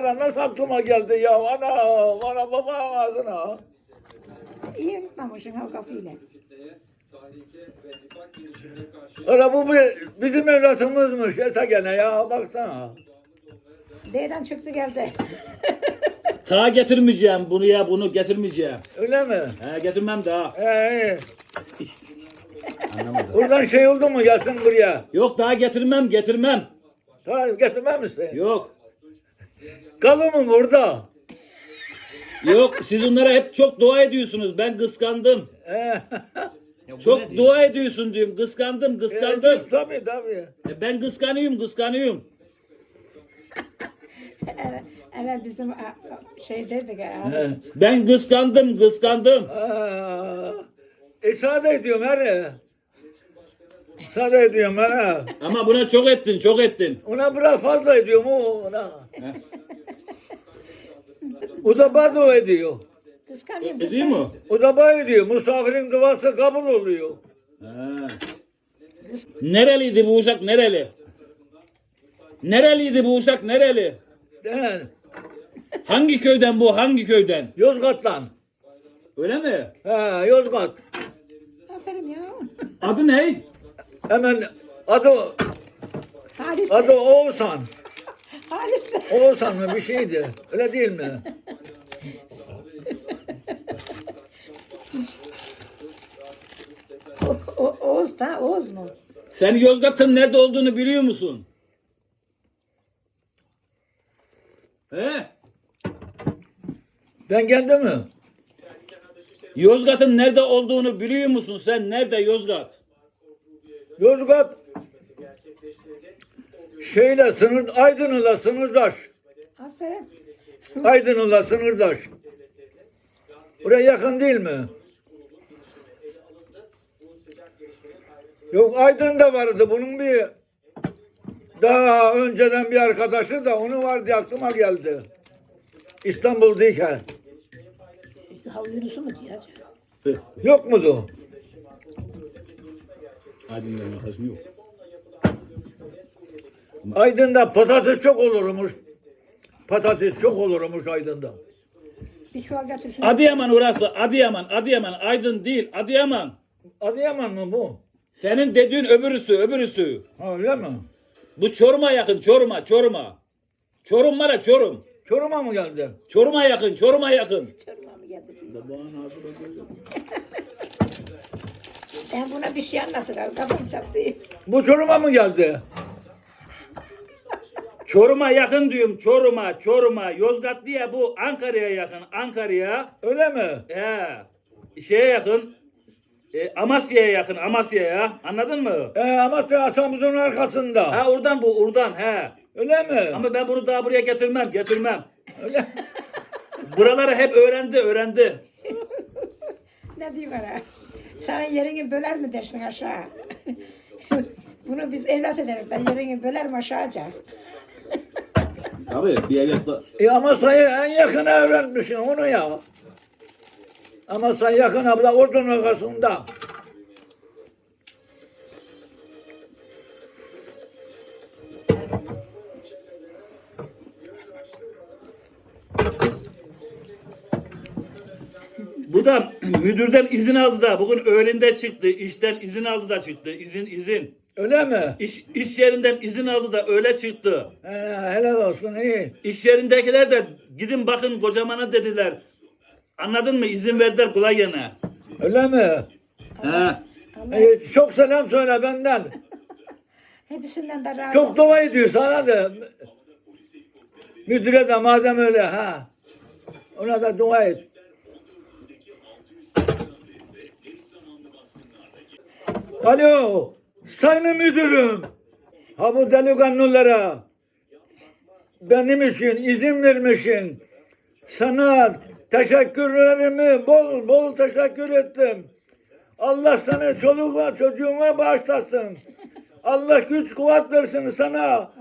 Ana nasıl aklıma geldi ya? Ana, ana baba ağzına. İyi unutmamışsın o kafayla. Ana bu bir- bizim evlatımızmış. Esa gene ya baksana. D'den çıktı geldi. Ta getirmeyeceğim bunu ya bunu getirmeyeceğim. Öyle mi? He getirmem daha. Ee, Anlamadım. buradan şey oldu mu gelsin buraya. Yok daha getirmem getirmem. Tamam getirmez misin? Yok. Kalır mı burada? Yok siz onlara hep çok dua ediyorsunuz. Ben kıskandım. Ee, Çok dua ediyorsun diyorum. Kıskandım kıskandım. tabii tabii. E, Ben kıskanıyorum kıskanıyorum. evet, evet bizim a- a- şey derdik ya. Ee, Ben kıskandım kıskandım. aa, e sade ediyorum her. Sade ediyorum ha. Ama buna çok ettin çok ettin. Ona biraz fazla ediyorum o ona. O da bado ediyor. Kıskanıyorum. Ediyor mu? O da bay ediyor. Misafirin duası kabul oluyor. Ha. Nereliydi bu uşak nereli? Nereliydi bu uşak nereli? Değil Hangi köyden bu hangi köyden? Yozgat'tan. Öyle mi? He Yozgat. Aferin ya. Adı ne? Hemen adı Halis adı. Oğuzhan. Halis de. Oğuzhan mı bir şeydi. Öyle değil mi? O, o, Oğuz da Oğuz mu? Sen Yozgat'ın nerede olduğunu biliyor musun? He? Ben kendim mi? Yozgat'ın nerede olduğunu biliyor musun sen? Nerede Yozgat? Yozgat şeyle sınır Aydın'la sınırdaş. Aferin. Aydın'la sınırdaş. Buraya yakın değil mi? Yok Aydın'da vardı bunun bir daha önceden bir arkadaşı da onu var diye aklıma geldi. İstanbul'dayken. Yunus'u mu diyeceğim? Yok mudu? Aydın'da yok. Aydın'da patates çok olurmuş. Patates çok olurmuş Aydın'da. Bir çuval götürsün. Adıyaman orası. Adıyaman. Adıyaman. Aydın değil. Adıyaman. Adıyaman mı bu? Senin dediğin öbürüsü. Öbürüsü. Ha, öyle mi? Bu Çorum'a yakın. Çorum'a. Çorum'a. Çorum var ya Çorum. Çorum'a mı geldi? Çorum'a yakın. Çorum'a yakın. Çorum'a mı geldi? Ben buna bir şey anlattılar. Kafam çattı. Bu Çorum'a mı geldi? Çorum'a yakın diyorum. Çorum'a. Çorum'a. Yozgat diye bu Ankara'ya yakın. Ankara'ya. Öyle mi? He. Şeye yakın. E, Amasya'ya yakın. Amasya'ya. Anladın mı? Ee, Amasya Asamızın arkasında. Ha oradan bu. Oradan. He. Öyle mi? Ama ben bunu daha buraya getirmem. Getirmem. Öyle. Buraları hep öğrendi. Öğrendi. Ne diyeyim bana? Sana yerini böler mi dersin aşağı? Bunu biz evlat ederiz. Ben yerini böler mi aşağıca? Tabii bir evlat E, Amasya'yı en yakın öğrenmişsin onu ya. Amasya yakın abla Ordun arkasında. Bu da müdürden izin aldı da bugün öğlende çıktı. işten izin aldı da çıktı. İzin izin. Öyle mi? İş, iş yerinden izin aldı da öyle çıktı. He, helal olsun iyi. İş yerindekiler de gidin bakın kocamana dediler. Anladın mı? İzin verdiler kolay gene. Öyle mi? He. E, çok selam söyle benden. Hepsinden de razı Çok dua ediyor sana da. Müdüre de madem öyle ha. Ona da dua et. Alo, sayın müdürüm. Ha bu delikanlılara benim için izin vermişsin. Sana teşekkürlerimi bol bol teşekkür ettim. Allah sana çoluğuma çocuğuma bağışlasın. Allah güç kuvvet versin sana.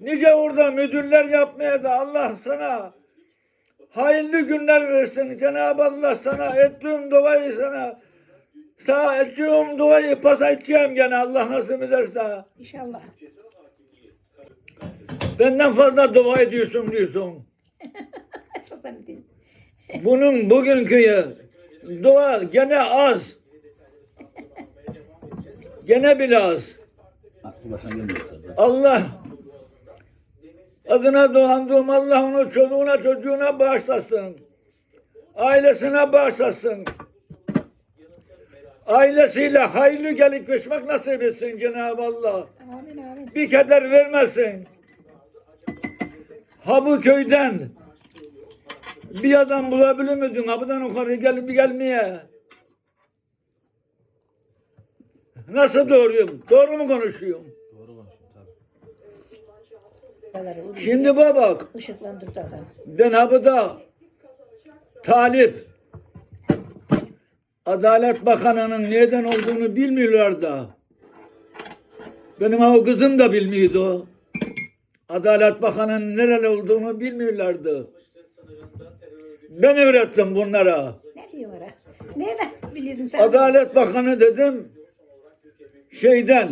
Nice orada müdürler yapmaya da Allah sana hayırlı günler versin. Cenab-ı Allah sana ettiğim duayı sana sana ettiğim duayı pas edeceğim gene Allah nasip ederse. İnşallah. Benden fazla dua ediyorsun diyorsun. Esas da değil. Bunun bugünkü dua gene az. Gene bile az. Allah adına doğandığım Allah onu çoluğuna çocuğuna bağışlasın. Ailesine bağışlasın. Ailesiyle hayırlı gelip geçmek nasip etsin Cenab-ı Allah. Amin amin. Bir keder vermesin. Ha bu köyden bir adam bulabilir miydin? Kapıdan yukarı gelip gelmeye. Nasıl doğruyum? Doğru mu konuşuyorum? Şimdi bak. Işıklandırdı adam. Ben da talip Adalet Bakanı'nın neden olduğunu bilmiyorlar da. Benim o kızım da bilmiyordu. Adalet Bakanı'nın nereli olduğunu bilmiyorlardı. Ben öğrettim bunlara. Ne diyor oraya? Nereden biliyordun sen? Adalet Bakanı dedim şeyden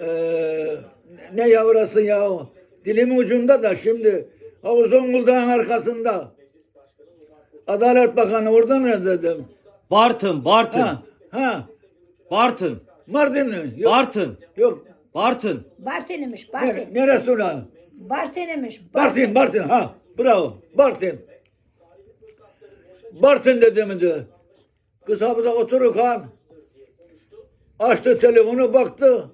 Eee ne yavrası ya o? Dilim ucunda da şimdi o Zonguldak'ın arkasında Adalet Bakanı orada ne dedim? Bartın, Bartın, Ha, ha. Bartın, Mardin mi? Yok, Bartın, yok. Bartın. Bartın'ımış Ne, Bartın. neresi ulan? Bartın'ımış Bartın, Bartın. Ha, bravo. Bartın. Bartın dedi de. Kız kapıda otururken açtı telefonu baktı.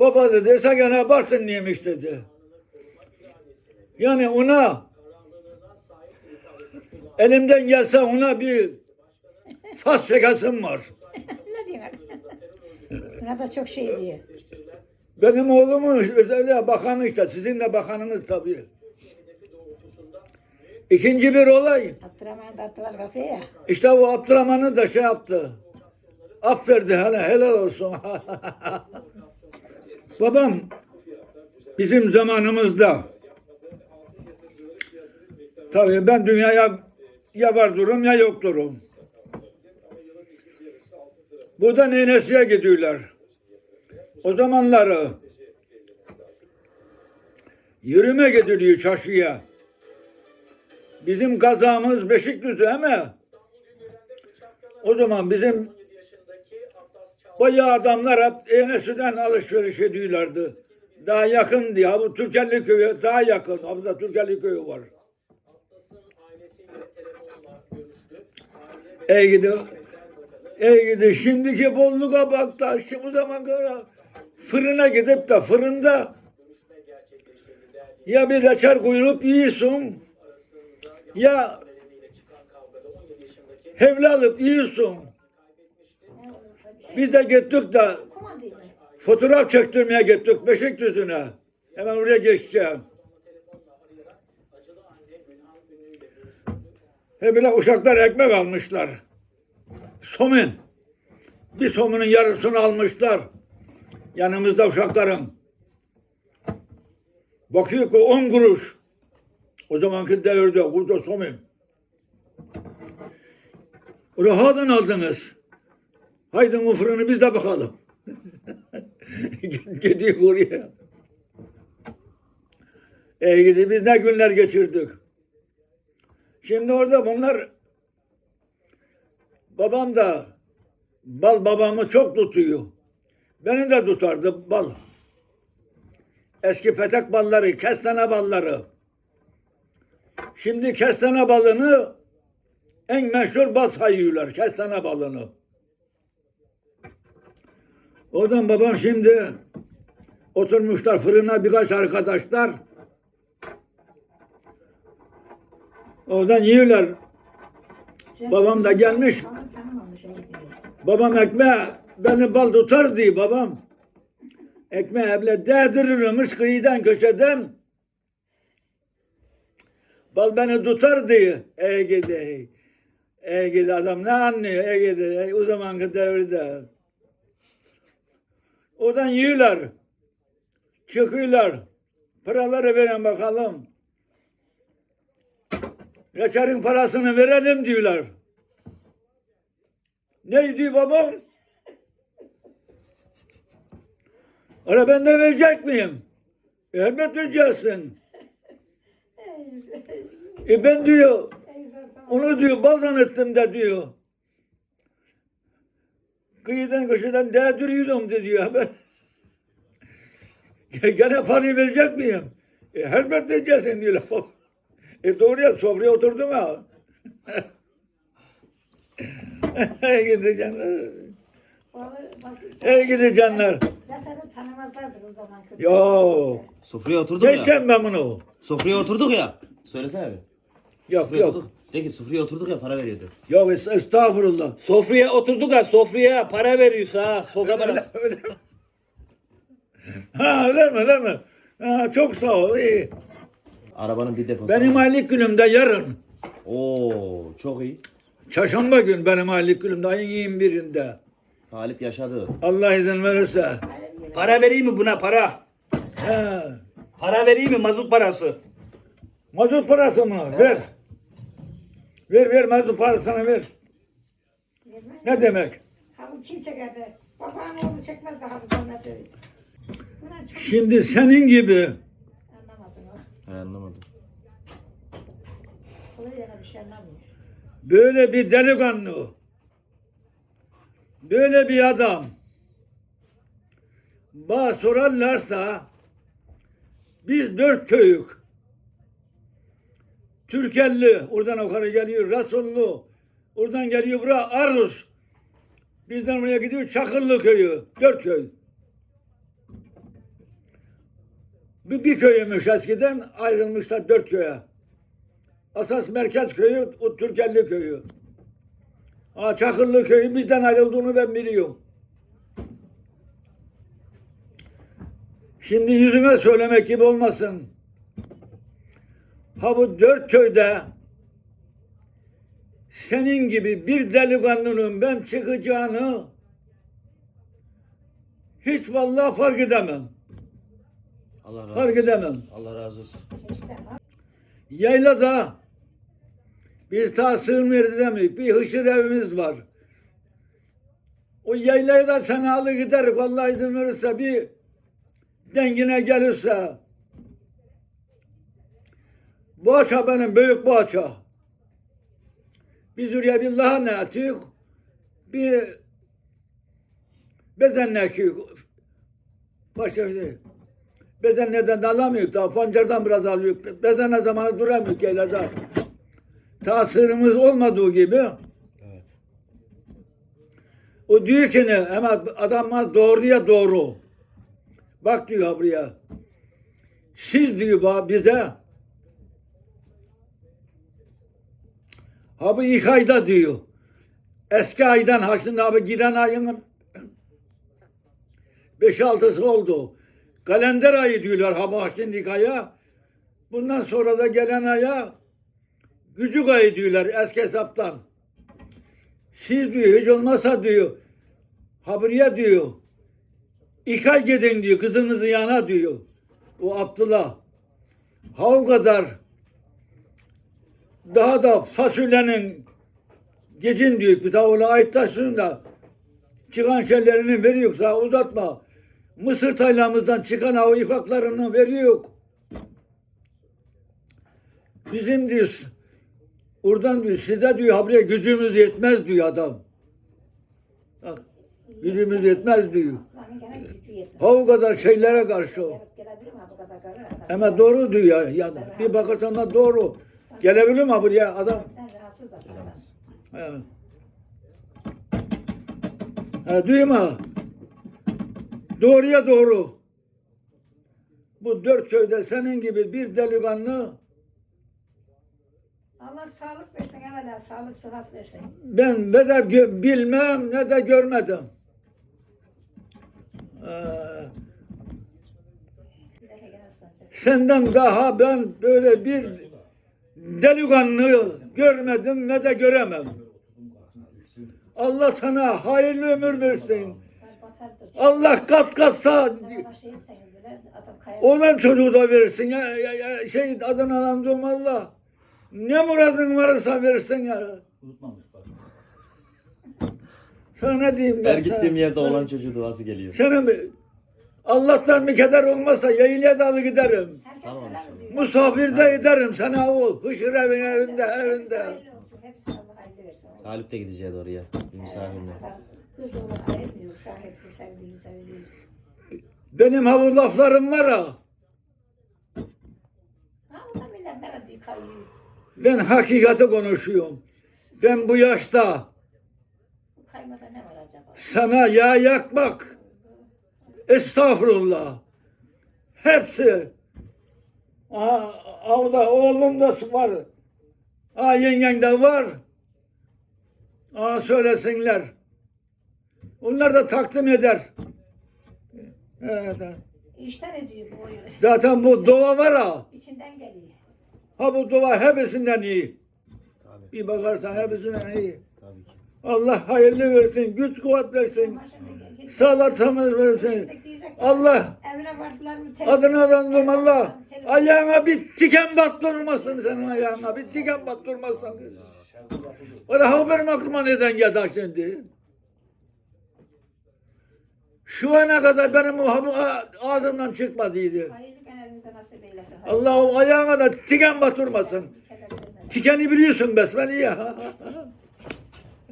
Baba dedi sen gene Bartınlıymış dedi. Yani ona elimden gelse ona bir saz çekesim var. ne diyorsun? Buna da çok şey diyor. Benim oğlumun özellikle bakanı işte. Sizin de bakanınız tabii. İkinci bir olay. Abdurrahman da attılar kafaya ya. İşte o Abdurrahman'ı da şey yaptı. Afferdi hele helal olsun. Babam bizim zamanımızda tabii ben dünyaya ya var durum ya yok durum. Buradan Eynesi'ye gidiyorlar. O zamanları yürüme gidiliyor çarşıya. Bizim kazamız Beşikdüzü ama o zaman bizim bayağı adamlar hep Eynesi'den alışveriş ediyorlardı. Daha yakın diye. Bu Türkelli köyü daha yakın. Burada Türkelli köyü var. Ey gidi. Ey gidi. Şimdiki bolluğa bak da. Şimdi zaman kadar fırına gidip de fırında ya bir reçel koyulup yiyorsun ya hevle alıp yiyorsun. Biz de gittik de fotoğraf çektirmeye gittik Beşikdüzü'ne. Hemen oraya geçeceğim. He bile uşaklar ekmek almışlar. Somun. Bir somunun yarısını almışlar. Yanımızda uşaklarım. Bakıyor ki on kuruş. O zamanki devirde kurda somun. Rahatın aldınız. Haydi fırını biz de bakalım. Gidiyor oraya. E gidi biz ne günler geçirdik. Şimdi orada bunlar babam da bal babamı çok tutuyor. Beni de tutardı bal. Eski petek balları, kestane balları. Şimdi kestane balını en meşhur bal sayıyorlar, kestane balını. Oradan babam şimdi oturmuşlar fırına birkaç arkadaşlar. Oradan yiyorlar. Babam da gelmiş. Babam ekmeğe beni bal tutar diye babam. Ekmeğe bile değdirirmiş kıyıdan köşeden. Bal beni tutar diye. Ey gidi. Ey gidi adam ne anlıyor? Ey gidi. Ey, o zamanki devirde. Oradan yiyorlar. Çıkıyorlar. Paraları verin bakalım. Reçerin parasını verelim diyorlar. Ne diyor babam? Ara ben de verecek miyim? Elbet vereceksin. E ben diyor, onu diyor bazan ettim de diyor. Kıyıdan köşeden değdiriyordum de diyor. Ben gene parayı verecek miyim? E, elbet vereceksin diyor. E doğruya sofraya oturdum ha. Ey gidi canlar. Ey gidi canlar. Ya seni tanımazlardır o zaman. Yo. Sofraya oturduk ya. Geçeceğim ben bunu. Sofraya oturduk ya. Söylesene bir. Yok Sofraya yok. oturduk. De ki sofraya oturduk ya para veriyordu. Yok es- estağfurullah. Sofraya oturduk ha sofraya para veriyorsa ha sofra parası. Öyle mi? Ha öyle mi öyle mi? Ha, çok sağ ol iyi. Arabanın bir deposu. Benim aylık günümde yarın. Oo çok iyi. Çarşamba gün benim aylık günümde ayın 21'inde. Talip yaşadı. Allah izin verirse. Para vereyim mi buna para? He. Para vereyim mi mazot parası? Mazot parası mı? Ver. Ver ver mazot parasını ver. Ne demek? Ha bu kim çekerdi? Babam oğlu çekmez daha bu çok Şimdi senin gibi anlamadım. o. He, anlamadım. Öyle yana bir şey anlamıyor. böyle bir delikanlı, böyle bir adam bana sorarlarsa biz dört köyük. Türkelli, oradan yukarı geliyor, Rasullu, oradan geliyor buraya Aruz. Bizden oraya gidiyor Çakırlı köyü, dört köy. Bir, bir köymüş eskiden ayrılmışlar dört köye. Asas merkez köyü, o Türkelli köyü. Ha, Çakırlı köyü bizden ayrıldığını ben biliyorum. Şimdi yüzüme söylemek gibi olmasın. Ha bu dört köyde senin gibi bir delikanlının ben çıkacağını hiç vallahi fark edemem. Allah razı Fark edemem. Allah razı olsun. Yaylada biz daha sığınmıyoruz demeyiz. Bir hışır evimiz var. O yaylayı da sana alı gider. Vallahi izin verirse bir dengine gelirse. Boğaça benim büyük boğaça. Biz oraya bir lahana atıyoruz. Bir bezenle ekiyoruz. Başka bir şey. Bezen neden de alamıyor daha pancardan biraz alıyor. Bezen ne zamanı duramıyor keylada. Tasirimiz olmadığı gibi Evet. o diyor ki ne ama adamlar doğruya doğru. Bak diyor buraya. Siz diyor bize ha bu ilk ayda diyor. Eski aydan ha şimdi abi giden ayın beş altısı oldu. Kalender ayı diyorlar ha bu şimdi ilk aya. Bundan sonra da gelen aya gücük ayı diyorlar eski hesaptan. Siz diyor hiç olmazsa diyor ha buraya diyor İki ay gidin diyor kızınızın yana diyor. O Abdullah. Ha o kadar daha da fasulyenin gecin diyor bir daha ona ait taşın da çıkan şeylerini veriyor sana uzatma. Mısır taylamızdan çıkan o ifaklarını veriyor. Bizim diyor oradan diyor size diyor ha buraya gücümüz yetmez diyor adam. Bak, gücümüz yetmez diyor. Ha o kadar şeylere karşı. o. Bu? Ama doğru diyor ya. Yani bir bakarsan da doğru. Gelebilir mi buraya adam? He. Ha, duyma. Doğruya doğru. Bu dört köyde senin gibi bir delikanlı Allah sağlık versin evvela sağlık sıhhat versin. ben ne de gö- bilmem ne de görmedim. Ee, Bir gene senden daha ben böyle bir delikanlı görmedim ne de göremem. Allah sana hayırlı ömür versin. Allah kat kat sağ. Olan çocuğu da verirsin ya, ya, ya şey adına anacığım Allah. Ne muradın varsa versin ya. Unutmamış bak. Sana ne diyeyim ben Her sana? gittiğim yerde olan çocuğu duası geliyor. Senin bir Allah'tan bir keder olmazsa yaylıya dalı giderim. Tamam. ediyor. Misafir de ederim sana o hışır evin evinde evinde. Galip de gideceğiz oraya. Bir misafirle. Benim ha bu laflarım var ha. Ben hakikati konuşuyorum. Ben bu yaşta sana yağ yakmak. Estağfurullah. Hepsi. Aha, orada oğlum da var. Aa yengen de var. Aa söylesinler. Onlar da takdim eder. Evet. İşten ediyor bu oyunu. Zaten bu dua var ha. İçinden geliyor. Ha bu dua hepsinden iyi. Tabii. Bir bakarsan hepsinden iyi. Tabii ki. Allah hayırlı versin, güç kuvvet versin, sağlık versin. Allah adına randım Allah. Ayağına bir tiken battırmasın senin ayağına, bir tiken battırmasın. Öyle ha benim aklıma neden geldi şimdi? Şu ana kadar benim o habu ağzımdan çıkmadıydı. Allah o ayağına da tiken batırmasın. Tikeni biliyorsun besmele ya.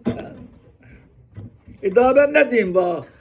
e daha ben ne diyeyim bak?